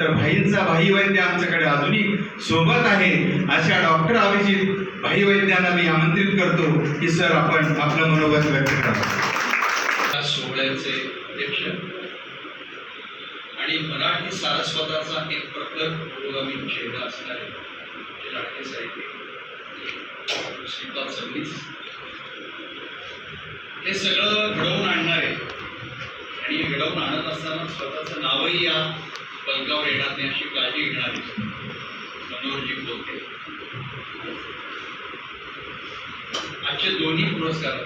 तर भाईंचा भाई वैद्य आमच्याकडे अजूनही सोबत आहे. अशा डॉक्टर अभिजित भाई वैद्यांना मी आमंत्रित करतो की सर आपण आपलं मनोगत व्यक्त करा. सोहळ्याचे अध्यक्ष आणि मराठी सारस्वताचा एक प्रखर पुरोगामी चेहरा असणारे आमचे लाडके साहित्य श्रीपाद सबनीस हे सगळं घडवून आणणारे आणि घडवून आणत असताना स्वतःचं नावही या पलकावर येणार नाही अशी काळजी घेणारी मनोहरजी बोलते. आजचे दोन्ही पुरस्कार.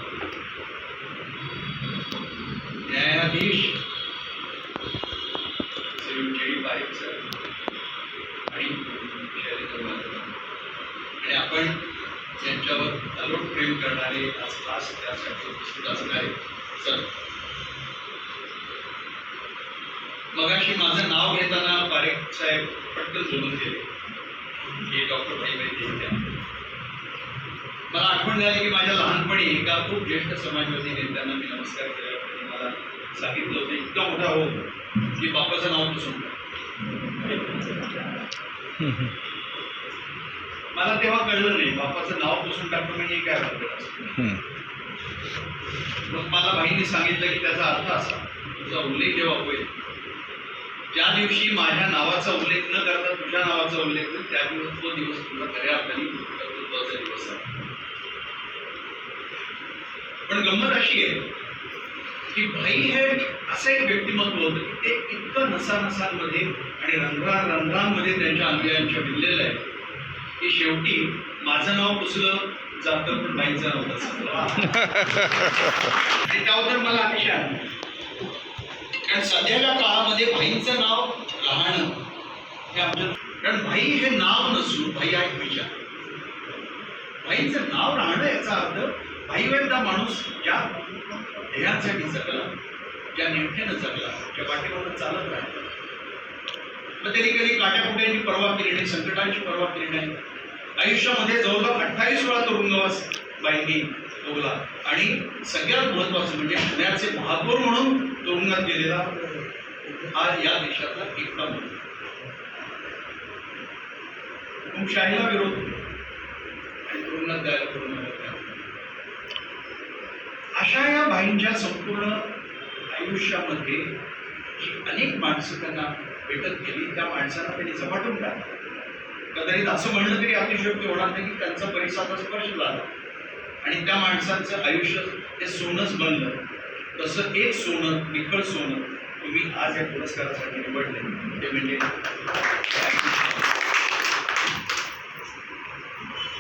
न्यायाधीश श्री जेडी पारेख सर आणि आणि आपण त्यांच्यावर अलोट प्रेम करणारे आज खास त्यासाठी उपस्थित असणारे सर. मगाशी माझं नाव घेताना पारेख साहेब पटकन बोलून गेले. की डॉक्टर भाई मला आठवण झाली की माझ्या लहानपणी एका खूप ज्येष्ठ समाजवादी नेत्यांना मी नमस्कार केला. त्यांनी मला सांगितलं होतं इतका मोठा हो की बापाचं नाव पुसून मला तेव्हा कळलं नाही बापाचं नाव पुसून टाकतो म्हणजे काय भानगड मग मला बाईंनी सांगितलं की त्याचा अर्थ असा तुझा उल्लेख जेव्हा होईल ज्या दिवशी माझ्या नावाचा उल्लेख न करता तुझ्या नावाचा उल्लेख होईल त्या दिवस तो दिवस तुला खऱ्या अर्थाने कर्तृत्वाचा दिवस आहे पण गंमत अशी आहे की भाई हे असं एक व्यक्तिमत्व होतं की ते इतकं नसानसांमध्ये आणि रंध्रा रंध्रांमध्ये त्यांच्या अनुयायांच्या भिनलेलं आहे की शेवटी माझं नाव पुसलं जातं पण बाईंचं नाव आणि त्याबद्दल मला अतिशय आनंद. कारण सध्याच्या काळामध्ये भाईंचं नाव राहणं हे आपलं कारण भाई हे नाव नसून भाई हा एक विचार. भाईचं नाव राहणं याचा अर्थ भाई वैद्य माणूस ज्या ध्येयांसाठी जगला ज्या नेमक्यानं जगला ज्या वाटेवर चालत राहिला. मग त्यांनी कधी काट्याकुट्यांची परवा केली नाही संकटांची परवा केली नाही. आयुष्यामध्ये जवळपास अठ्ठावीस वेळा तुरुंगवास बाईंनी भोगला आणि सगळ्यात महत्वाचं म्हणजे पुण्याचे महापौर म्हणून तुरुंगात गेलेला हा या देशातला एकटा म्हणून. हुकुमशाहीला विरोध. आणि तुरुंगात द्यायला पूर्ण अशा या बाईंच्या संपूर्ण आयुष्यामध्ये जी अनेक माणसं त्यांना भेटत गेली त्या माणसांना त्यांनी झपाटून टाकलं. कदाचित असं म्हणलं तरी अतिशयोक्ती होणार नाही की त्यांचा परिसराचा स्पर्श झाला. आणि त्या माणसाचं आयुष्य हे सोनंच बनलं तसं एक सोनं निखळ सोनं तुम्ही आज या पुरस्कारासाठी निवडले. ते म्हणजे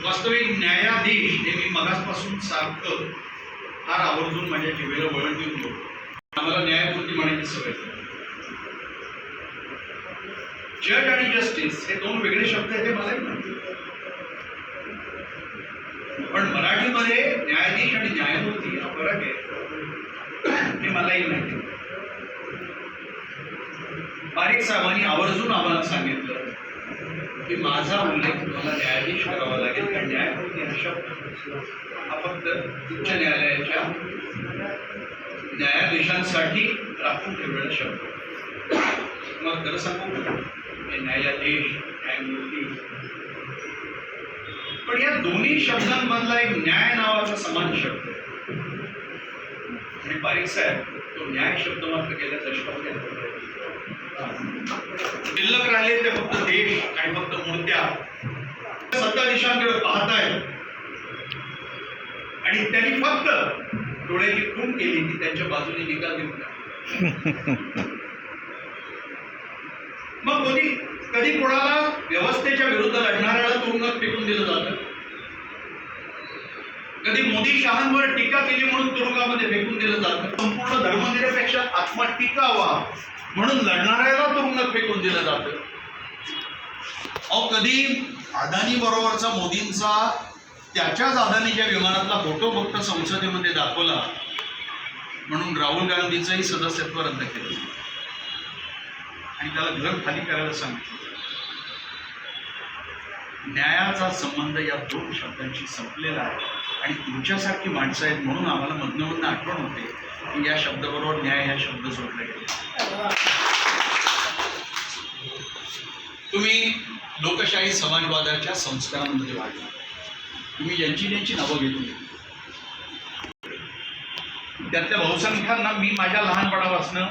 वास्तविक न्यायाधीश हे मी मगासपासून सारखं फार आवर्जून माझ्या जिभेला वळण देऊन बोलतो. आम्हाला न्यायमूर्ती म्हणायची सवय जज आणि जस्टिस हे दोन वेगळे शब्द आहेत हे मला माहिती. पण मराठीमध्ये न्यायाधीश आणि न्यायमूर्ती हा फरक आहे. हे मलाही माहिती बारीक साहेबांनी आवर्जून आम्हाला सांगितलं की माझा उल्लेख तुम्हाला न्यायाधीश करावा लागेल कारण न्यायमूर्ती हा शब्द हा फक्त उच्च न्यायालयाच्या न्यायाधीशांसाठी राखून ठेवलेला शब्द. मग खरं सांगू हे न्यायाधीश न्यायमूर्ती पण या दोन्ही शब्दांमधला एक न्याय नावाचा समान शब्द. आणि पारिक साहेब तो न्याय शब्द मात्र गेल्या दशकामध्ये शिल्लक राहिले ते फक्त देश आणि फक्त मूर्त्या सत्ताधीशांकडे पाहतायत आणि त्यांनी फक्त डोळ्याची खून केली की त्यांच्या बाजूने निकाल देऊन. मग कधी कधी कोणाला व्यवस्थेच्या विरुद्ध लढणाऱ्याला तुरुंगात फेकून दिलं जातं? कधी मोदी शहांवर टीका केली म्हणून तुरुंगामध्ये फेकून दिलं जातं? संपूर्ण धर्मनिरपेक्ष आत्मा टिकावा म्हणून लढणाऱ्याला तुरुंगात फेकून दिलं जातं. अहो कधी अदानी बरोबरचा मोदींचा त्याच्याच अदानीच्या विमानातला फोटो फक्त संसदेमध्ये दाखवला म्हणून राहुल गांधीचंही सदस्यत्व रद्द केलं. आणि त्याला घर खाली करायला सांगितलं. न्यायाचा संबंध या दोन शब्दांशी संपलेला आहे. आणि तुमच्यासारखी माणसं आहेत म्हणून आम्हाला मधनं आठवण होते की या शब्दाबरोबर न्याय हा शब्द जोडला गेला. तुम्ही लोकशाही समाजवादाच्या संस्कारांमध्ये वाढला. तुम्ही ज्यांची ज्यांची नावं घेतली. त्यातल्या बहुसंख्यांना मी माझ्या लहानपणापासून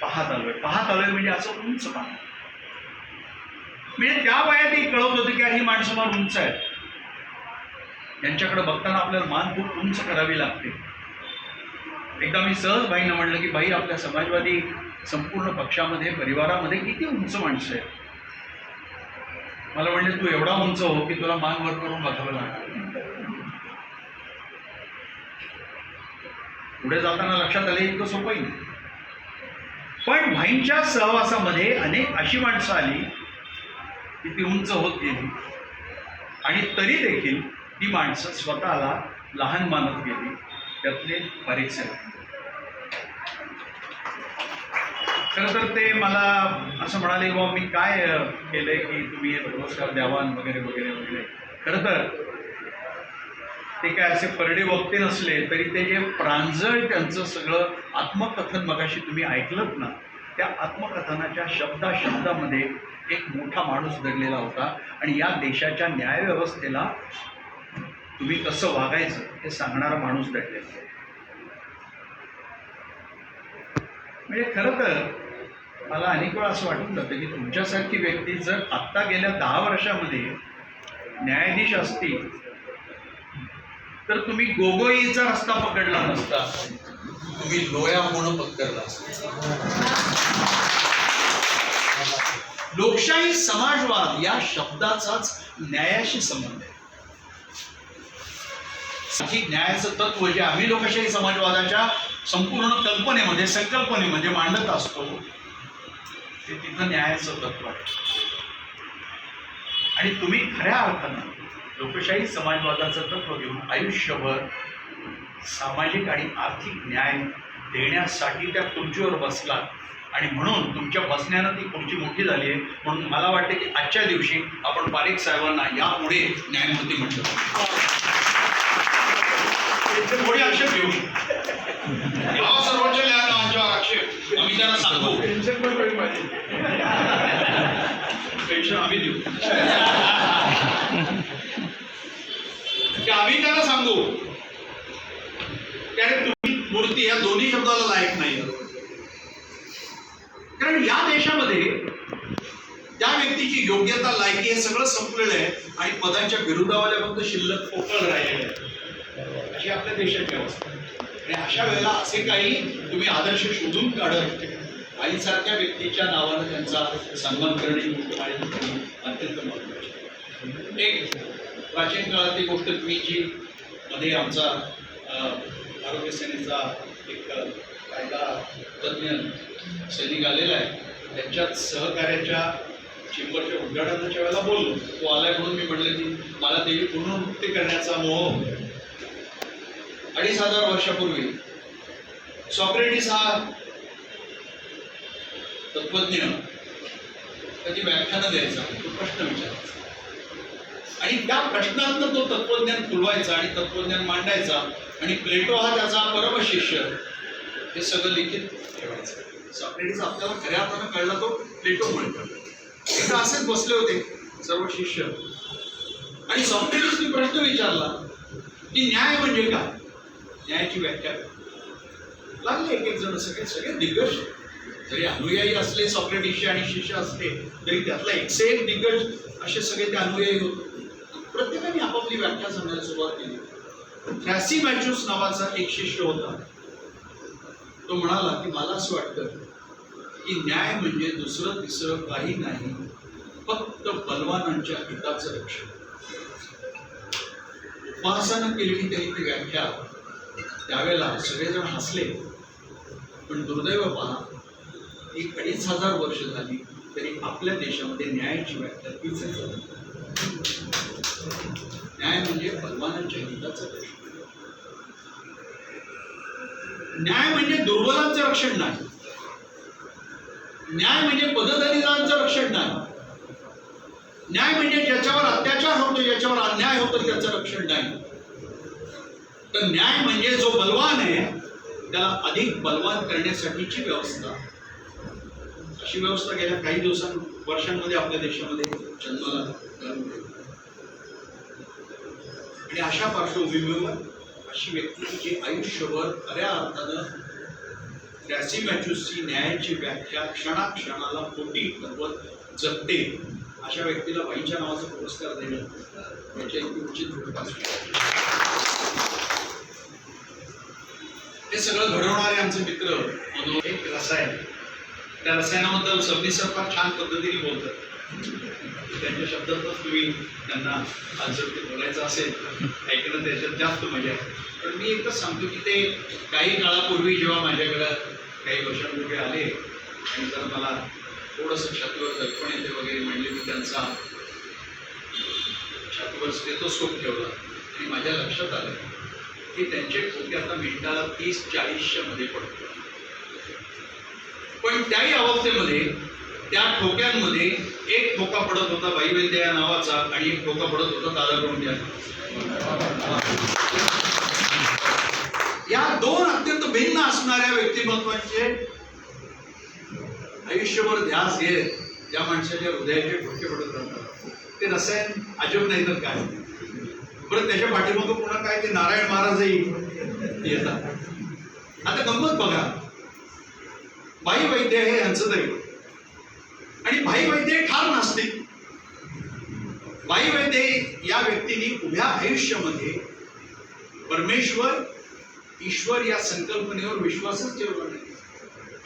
पाहत आलोय. पाहत आलोय म्हणजे असं उंच पाहत म्हणजे त्या वयातही कळवत होतं की ही माणसं मला उंच आहेत यांच्याकडे बघताना आपल्याला मान खूप उंच करावी लागते. एकदा मी सहज भाईंना म्हणलं की भाई आपल्या समाजवादी संपूर्ण पक्षामध्ये परिवारामध्ये किती उंच माणसं आहेत? मला म्हणले तू एवढा उंच हो की तुला मान वर करून बघावं लागणार पुढे जाताना लक्षात आले इतकं सोपंही नाही पण भाईंच्या सहवासामध्ये अनेक अशी माणसं आली ती उंच होत गेली. आणि तरी देखील ती माणसं स्वतःला लहान मानत गेली. त्यातले बारीक खरं तर ते मला असं म्हणाले बाबा मी काय केलंय की तुम्ही हे पुरस्कार द्यावान वगैरे वगैरे वगैरे. खरं तर ते काय असे परडे वक्ते नसले तरी ते जे प्रांजळ त्यांचं सगळं आत्मकथन मगाशी तुम्ही ऐकलत ना त्या आत्मकथनाच्या शब्दा शब्दामध्ये एक मोठा माणूस दडलेला होता. आणि या देशाच्या न्यायव्यवस्थेला तुम्ही कसं वागायचं हे सांगणारा माणूस दडलेला म्हणजे खरं तर मला अनेक वेळा असं वाटून जातं की तुमच्यासारखी व्यक्ती जर आत्ता गेल्या दहा वर्षामध्ये न्यायाधीश असतील तर तुम्ही गोगोईचा रस्ता पकडला नसता. तुम्ही लोया होणं पत्करला लोकशाही समाजवाद या शब्दाचाच न्यायाशी संबंध आहे. न्यायाचं तत्व जे आम्ही लोकशाही समाजवादाच्या संपूर्ण कल्पनेमध्ये संकल्पनेमध्ये मांडत असतो ते तिथं न्यायाचं तत्व आहे. आणि तुम्ही खऱ्या अर्थानं लोकशाही समाजवादाचं तत्व घेऊन आयुष्यभर सामाजिक आणि आर्थिक न्याय देण्यासाठी त्या खुर्चीवर बसलात आणि म्हणून तुमच्या बसण्यानं ती खुर्ची मोठी झाली आहे. म्हणून मला वाटते की आजच्या दिवशी आपण पारेख साहेबांना यापुढे न्यायमूर्ती म्हटलं. थोडी आक्षेप घेऊ. हा सर्वोच्च न्यायालयाच्या आक्षेप आम्ही त्यांना सांगू. टेन्शन पण कमी पाहिजे. पेन्शन आम्ही देऊ. आम्ही त्यांना सांगू की अरे तुम्ही मूर्ती या दोन्ही शब्दाला लायक नाही. कारण या देशामध्ये त्या व्यक्तीची योग्यता लायकी हे सगळं संपलेलं आहे आणि पदांच्या विरुद्धावाल्या फक्त शिल्लक पोकळ राहिलेलं आहे. अशी आपल्या देशाची अवस्था आणि अशा वेळेला असे काही तुम्ही आदर्श शोधून काढत आईसारख्या व्यक्तीच्या नावानं त्यांचा सन्मान करणे आणि अत्यंत महत्त्वाचे एक प्राचीन काळातली गोष्ट तुम्ही जी मध्ये आमचा आरोग्य सेनेचा एक कायदा तज्ज्ञ सैनिक आलेला आहे. त्यांच्यात सहकार्याच्या चेंबरच्या उद्घाटनाच्या वेळेला बोललो. तो आलाय म्हणून मी म्हटलं की मला देवी पुनर्मुक्ती करण्याचा मोह अडीच हजार वर्षापूर्वी सॉक्रेटिस हा तत्वज्ञ कधी व्याख्यानं द्यायचा तो प्रश्न विचारायचा. आणि त्या प्रश्नातनं तो तत्वज्ञान फुलवायचा आणि तत्वज्ञान मांडायचा आणि प्लेटो हा त्याचा परमशिष्य हे सगळं लिखित ठेवायचं. सॉक्रेटिस आपल्याला खऱ्या अर्थानं कळला तो प्लेटोमुळे कळला एकदा असेच बसले होते सर्व शिष्य. आणि सॉक्रेटिसने प्रश्न विचारला की न्याय म्हणजे काय? न्यायाची व्याख्या लागले एक एक जण सगळे सगळे दिग्गज. जरी अनुयायी असले सॉक्रेटिसचे आणि शिष्य असले तरी त्यातला एकशे एक दिग्गज असे सगळे ते अनुयायी होते. प्रत्येकाने आपापली व्याख्या सांगायला सुरुवात केली. थ्रॅसिमॅच्युस नावाचा एक शिष्य होता. तो म्हणाला की मला असं वाटतं की न्याय म्हणजे दुसरं तिसरं काही नाही फक्त बलवानांच्या हिताचं रक्षण. उपासना केलेली त्यांनी ती व्याख्या. त्यावेळेला सगळेजण हसले. पण दुर्दैव पहा एक अडीच हजार वर्ष झाली तरी आपल्या देशामध्ये न्यायाची व्याख्या तीच झाली न्याय म्हणजे बलवानांच्या हिताचं रक्षण. न्याय म्हणजे दुर्बलांचं रक्षण नाही. न्याय म्हणजे पददलितांचं रक्षण नाही. न्याय म्हणजे ज्याच्यावर अत्याचार होतो ज्याच्यावर अन्याय होतो त्याचं रक्षण नाही. तर न्याय म्हणजे जो बलवान आहे त्याला अधिक बलवान करण्यासाठीची व्यवस्था. अशी व्यवस्था गेल्या काही दिवसां वर्षांमध्ये आपल्या देशामध्ये जन्माला आणि अशा पार्श्वभूमीवर अशी व्यक्ती जी आयुष्यभर खऱ्या अर्थानं त्याची मॅच्युसची न्यायाची व्याख्या क्षणाक्षणाला पोटी करवत जगते अशा व्यक्तीला बाईच्या नावाचा पुरस्कार देणं याच्या इतकी उचित हे सगळं घडवणारे आमचे मित्र मनोहर एक रसायन. त्या रसायनाबद्दल सबनीस सर छान पद्धतीने बोलतात. त्यांच्या शब्दातच तुम्ही त्यांना जर ते बोलायचं असेल ऐकणं त्याच्यात जास्त मजा आहे. पण मी एकच सांगतो की ते काही काळापूर्वी जेव्हा माझ्याकडं काही वर्षांपूर्वी आले आणि जर मला थोडंसं छातीवर दर्पण येते वगैरे म्हणजे मी त्यांचा छातीवर स्टेथोस्कोप ठेवला आणि माझ्या लक्षात आलं की त्यांचे ठोके आता मिनिटाला तीस चाळीसच्या मध्ये पडतो पण त्याही अवस्थेमध्ये त्या ठोक्यांमध्ये एक ठोका पडत होता वैवेद्य या नावाचा आणि एक ठोका पडत होता दादा कोंड या या दोन अत्यंत भिन्न असणाऱ्या व्यक्तिमत्वांचे आयुष्यभर ध्यास घेत ज्या माणसाच्या हृदयाचे ठोके पडत राहतात. ते रसायन अजब नाही तर काय? बरं त्याच्या पाठीमागं पुन्हा काय ते नारायण महाराजही येतात. आता गंमत बघा. बाई वैद्य हे यांचं दैवत आणि भाई वैद्य ठार नास्तिक भाई वैद्य या व्यक्तीने उभ्या आयुष्यामध्ये परमेश्वर ईश्वर या संकल्पनेवर विश्वासच ठेवला नाही.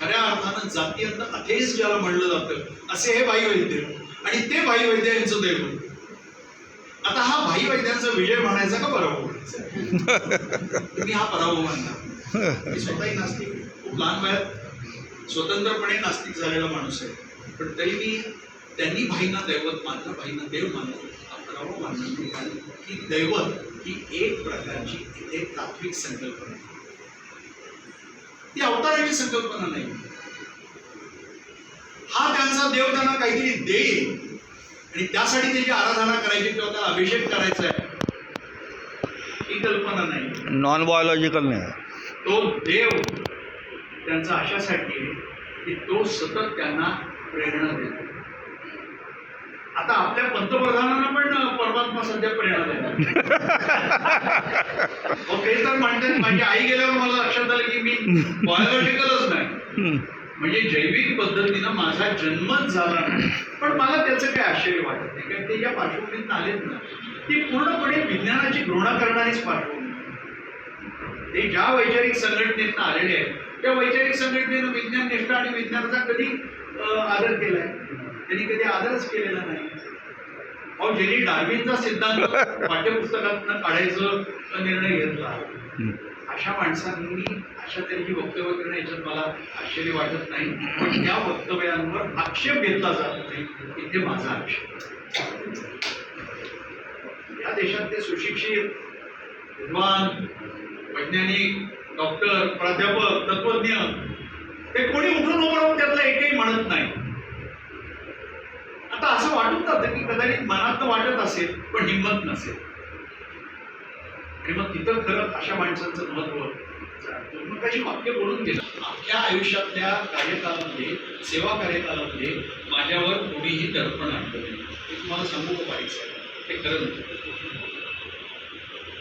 खऱ्या अर्थानं जातीयंत अथेच ज्याला म्हणलं जातं असे हे भाई वैद्य आणि ते भाई वैद्य यांचं दैव. आता हा भाई वैद्यांचा विजय म्हणायचा का पराभव म्हणायचा? तुम्ही हा पराभव म्हणला स्वतःही नास्तिक खूप लहान वयात स्वतंत्रपणे नास्तिक झालेला माणूस आहे. पण तरी मी त्यांनी भाईंना दैवत मानलं भाईंना देव मानलं. पराभव मानलं कारण की दैवत ही एक प्रकारची इथे तात्विक संकल्पना ती अवताराची संकल्पना नाही. हा त्यांचा देव त्यांना काहीतरी देईल. आणि त्यासाठी त्याची आराधना करायची किंवा त्याला अभिषेक करायचा आहे. ही कल्पना नाही. नॉन बायोलॉजिकल नाही. तो देव त्यांचा अशासाठी की तो सतत त्यांना प्रेरणा देतो. आता आपल्या पंतप्रधानांना पण परमात्मा सध्या प्रेरणा मग ते तर म्हणतात माझी आई गेल्यावर मला लक्षात आलं की मी बायोलॉजिकलच नाही. म्हणजे जैविक पद्धतीनं माझा जन्मच झाला नाही. पण मला त्याचं काय आश्चर्य वाटत नाही कारण ते ज्या पार्श्वभूमीत आलेत ना. ती पूर्णपणे विज्ञानाची घृणा करणारीच पार्श्वभूमी. ते ज्या वैचारिक संघटनेतनं आलेले आहेत त्या वैचारिक संघटनेनं विज्ञान निष्ठा आणि विज्ञानाचा कधी आदर केलाय. त्यांनी कधी आदरच केलेला नाही. अहो ज्यांनी डार्विनचा सिद्धांत पाठ्यपुस्तकातनं काढायचं निर्णय घेतला. अशा माणसांनी अशा तऱ्हेची वक्तव्य करणं याच्यात मला आश्चर्य वाटत नाही. पण त्या वक्तव्यांवर आक्षेप घेतला जात नाही. इथे माझा आक्षेप. या देशात ते सुशिक्षित विद्वान वैज्ञानिक डॉक्टर प्राध्यापक तत्वज्ञ ते कोणी उठून उभं राहून त्यातलं एकही म्हणत नाही. आता असं वाटून जातं की कदाचित मनात वाटत असेल पण हिंमत नसेल. आणि मग तिथं खरं अशा माणसांचं महत्त्व मग काही वाक्य बोलून गेलं आपल्या आयुष्यातल्या कार्यकालामध्ये सेवा कार्यकालामध्ये माझ्यावर कोणीही दर्पण आणलं नाही. तुम्हाला सांगू पाहिजे ते खरं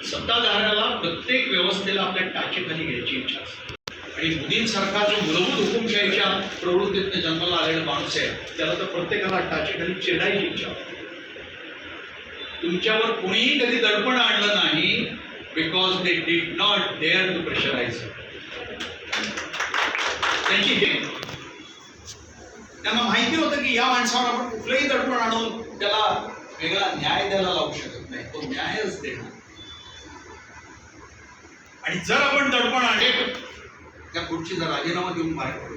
सत्ताधाऱ्याला प्रत्येक व्यवस्थेला आपल्या टाचेखाली घ्यायची इच्छा असते. आणि मोदींसारखा जो मूलभूत हुकुमशाहीच्या प्रवृत्तीतनं जन्माला आलेला माणूस आहे त्याला तर प्रत्येकाला टाचेखाली चिडायची इच्छा तुमच्यावर कोणीही कधी दडपण आणलं नाही because they did not dare to pressurise त्यांची हे त्यांना माहिती होतं की या माणसावर आपण कुठलंही दडपण आणून त्याला वेगळा न्याय द्यायला लावू शकत नाही तो न्यायच देणार. आणि जर आपण दडपण आणले त्या खुर्चीचा राजीनामा देऊन बाहेर पडू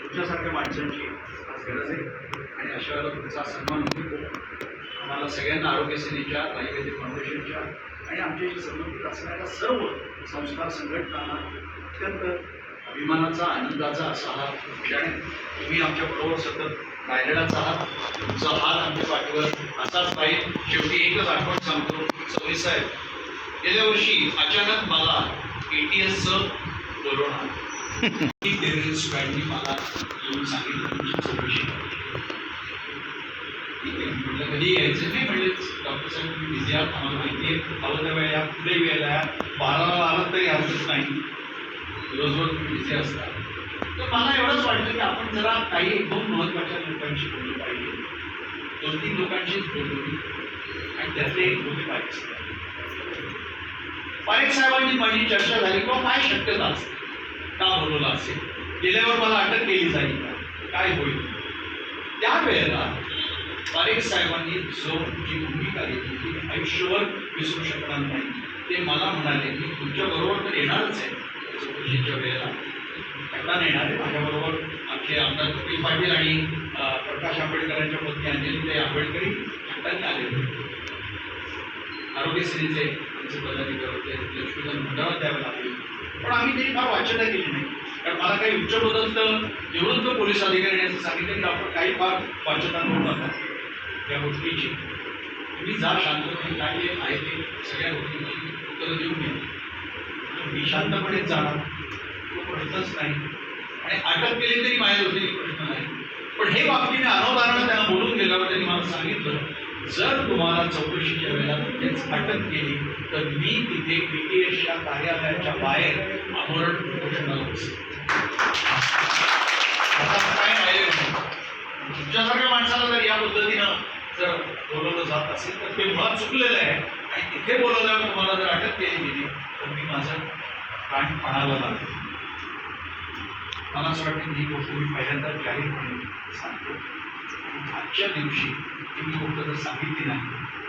तुमच्यासारख्या माणसांची आज गरज आहे. आणि अशा वेळेला तुमचा सन्मान होतो. आम्हाला सगळ्यांना आरोग्य सेनेच्या आयुर्वेदिक फाउंडेशनच्या आणि आमच्याशी संबंधित असणाऱ्या सर्व संस्था संघटनांना अत्यंत अभिमानाचा आनंदाचा असा हा क्षण तुम्ही आमच्याबरोबर सतत राहिलेलाच आहात. तुमचा हात आमच्या पाठीवर असाच पाहिजे शेवटी एकच आठवण सांगतो सवयी साहेब गेल्या वर्षी अचानक मला ए टी कोरोना. टेररिस्ट मला येऊन सांगितलं तुमची चौकशी ठीक आहे. म्हटलं कधी यायचं नाही? म्हणले डॉक्टर साहेब तुम्ही बिझी आहात आम्हाला माहिती आहे. हवं वेळेला कुठल्याही वेळेला या. बाराला आलात तरी नाही. दिवसभर तुम्ही बिझी असता. तर मला एवढंच वाटतं की आपण जरा काही दोन महत्त्वाच्या लोकांशी बोललं पाहिजे. दोन तीन लोकांशीच बोललो आणि त्यातले एक बोलले पाहिजे पारेख साहेबांची माझी चर्चा झाली किंवा काय शक्यता असेल? का बोलवलं असेल? गेल्यावर मला अटक केली जाईल का? काय होईल? त्यावेळेला पारेख साहेबांनी जो जी भूमिका घेतली ती आयुष्यभर विसरू शकणार नाही. ते मला म्हणाले की तुमच्याबरोबर तर येणारच आहे. चौकशीच्या वेळेला. एकटा येणार आहे माझ्याबरोबर आमचे आमदार कपिल पाटील आणि प्रकाश आंबेडकरांच्या पत्नी अंजली आंबेडकरी एकट्याने आले होते. आरोग्यश्रीचे त्यांचे पदाधिकारी होते लक्ष्मीकांत मंडळात द्यावे लागले पण आम्ही त्यांनी फार वाचना केली नाही. कारण मला काही उच्चपदस्थ निवृत्त पोलीस अधिकारी असं सांगितलं की आपण काही फार वाचना करू नका. त्या गोष्टीची. तुम्ही जा शांतपणे काय आहे ते सगळ्या गोष्टींची उत्तरं देऊन घ्या. मी शांतपणेच जाणार. तो प्रश्नच नाही. आणि अटक केली तरी माझ्या डोक्यात प्रश्न नाही. पण हे बाबतीने अनवधानानं त्यांना बोलून गेल्यावर त्यांनी मला सांगितलं जर तुम्हाला चौकशीच्या वेळेला कुठेच अटक केली तर मी तिथे पीटीएसच्या कार्यालयाच्या बाहेर आमरण उपोषणाला आता काय नाही. तुमच्यासारख्या माणसाला जर या पद्धतीनं जर बोलवलं जात असेल तर ते मुळात चुकलेलं आहे. आणि तिथे बोलवल्यावर तुम्हाला जर अटक केली गेली तर मी माझं प्राण पणाला लागेल. मला असं वाटतं ही गोष्ट मी पहिल्यांदा जाहीरपणे सांगतो. आजच्या दिवशी तुम्ही मी गोष्ट जर सांगितली नाही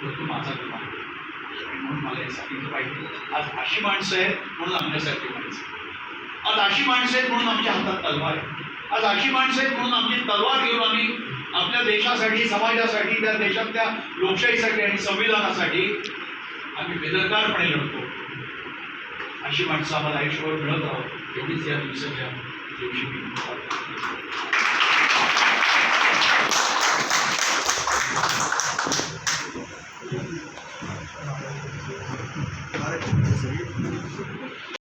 तर तो माझा गुन्हा आहे. म्हणून मला हे सांगितलं पाहिजे. आज अशी माणसं आहेत म्हणून आमच्यासारखी माणसं आज अशी माणसं आहेत म्हणून आमच्या हातात तलवार आहे. आज अशी माणसं आहेत म्हणून आमची तलवार घेऊन आम्ही आपल्या देशासाठी समाजासाठी त्या देशातल्या लोकशाहीसाठी आणि संविधानासाठी आम्ही बेदरकारपणे लढतो. अशी माणसं आम्हाला आयुष्यभर मिळत आहोत एवढीच या दिवसाच्या दिवशी मी すごい。